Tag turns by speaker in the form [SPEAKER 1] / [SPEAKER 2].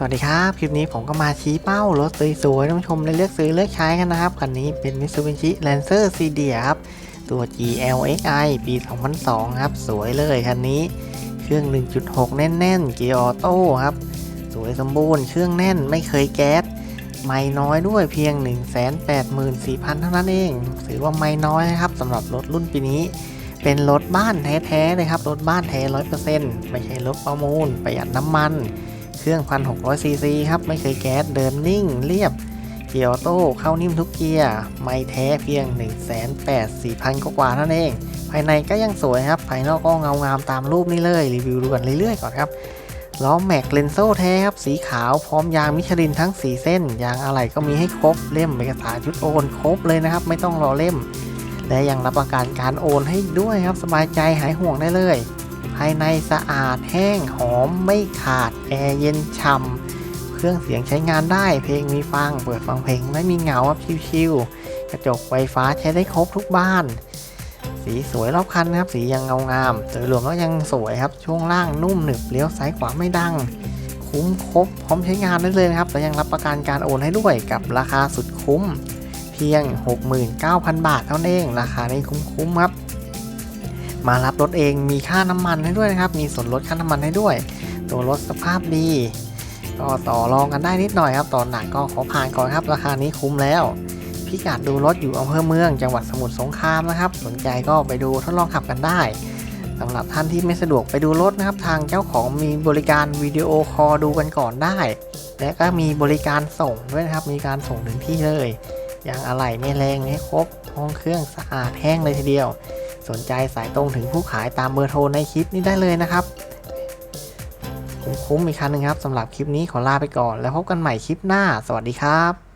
[SPEAKER 1] สวัสดีครับ คลิปนี้ผมก็มาชี้เป้ารถสวยๆท่านผู้ชมได้เลือกซื้อเลือกใช้กันนะครับ คันนี้เป็น Mitsubishi Lancer c d ครับ ตัว GLXI ปี 2002 ครับ สวยเลยคันนี้ เครื่อง 1.6 แน่นๆ เกียร์ออโต้ครับ สวยสมบูรณ์ เครื่องแน่นไม่เคยแก๊ส ไม่น้อยด้วยเพียง 184,000 เท่านั้นเอง ถือว่าไม่น้อยนะครับสำหรับรถรุ่นปีนี้ เป็นรถบ้านแท้ๆเลยครับ รถบ้านแท้ 100%ไม่ใช่รถประมูล ประหยัดน้ำมัน เครื่อง 1,600 ซีซีครับ ไม่เคยแก๊ส เดินนิ่งเรียบ เกียร์ออโต้เข้านิ่มทุกเกียร์ ไม่แท้เพียง 184,000 กว่าเท่านั้นเอง ภายในก็ยังสวยครับ ภายนอกก็เงางามตามรูปนี้เลย รีวิวดูกันเรื่อยๆก่อนครับ ล้อแม็กเลนโซ่แท้ครับ สีขาวพร้อมยางมิชลินทั้ง 4 เส้น ยางอะไหล่ก็มีให้ครบ เล่มเอกสารชุดโอนครบเลยนะครับ ไม่ต้องรอเล่ม และยังรับประกันการโอนให้ด้วยครับ สบายใจหายห่วงได้เลยายในสะอาดแห้งหอมไม่ขาด แอร์เย็นฉ่ำเครื่องเสียงใช้งานได้เพลงมีฟัง เปิดฟังเพลงไม่มีเหงาครับชิวๆกระจกไฟฟ้าใช้ได้ครบทุกบ้าน สีสวยรอบคันนะครับ สียังเงางามโดยรวมก็ยังสวยครับ ช่วงล่างนุ่มหนึบเลี้ยวซ้ายขวาไม่ดัง คุ้มครบพร้อมใช้งานได้เลยนะครับและยังรับประกันการโอนให้ด้วยกับราคาสุดคุ้ม เพียง 69,000 บาทเท่านั้นเองราคานี้คุ้มๆครับ มารับรถเองมีค่าน้ำมันให้ด้วยนะครับ มีส่วนลดค่าน้ำมันให้ด้วย ตัวรถสภาพดี ก็ต่อรองกันได้นิดหน่อยครับ ตอนหนักก็ขอผ่านก่อนครับ ราคานี้คุ้มแล้วพิกัดดูรถอยู่อำเภอเมือง จังหวัดสมุทรสงครามนะครับ สนใจก็ไปดูทดลองขับกันได้สำหรับท่านที่ไม่สะดวกไปดูรถนะครับ ทางเจ้าของมีบริการวิดีโอคอลดูกันก่อนได้ และก็มีบริการส่งด้วยนะครับ มีการส่งถึงที่เลย อย่างอะไหล่ไม่แรงไม่ครบห้องเครื่องสะอาดแห้งเลยทีเดียว สนใจสายตรงถึงผู้ขายตามเบอร์โทรในคลิปนี้ได้เลยนะครับ คุ้มๆอีกครั้งหนึ่งครับสำหรับคลิปนี้ขอลาไปก่อน แล้วพบกันใหม่คลิปหน้า สวัสดีครับ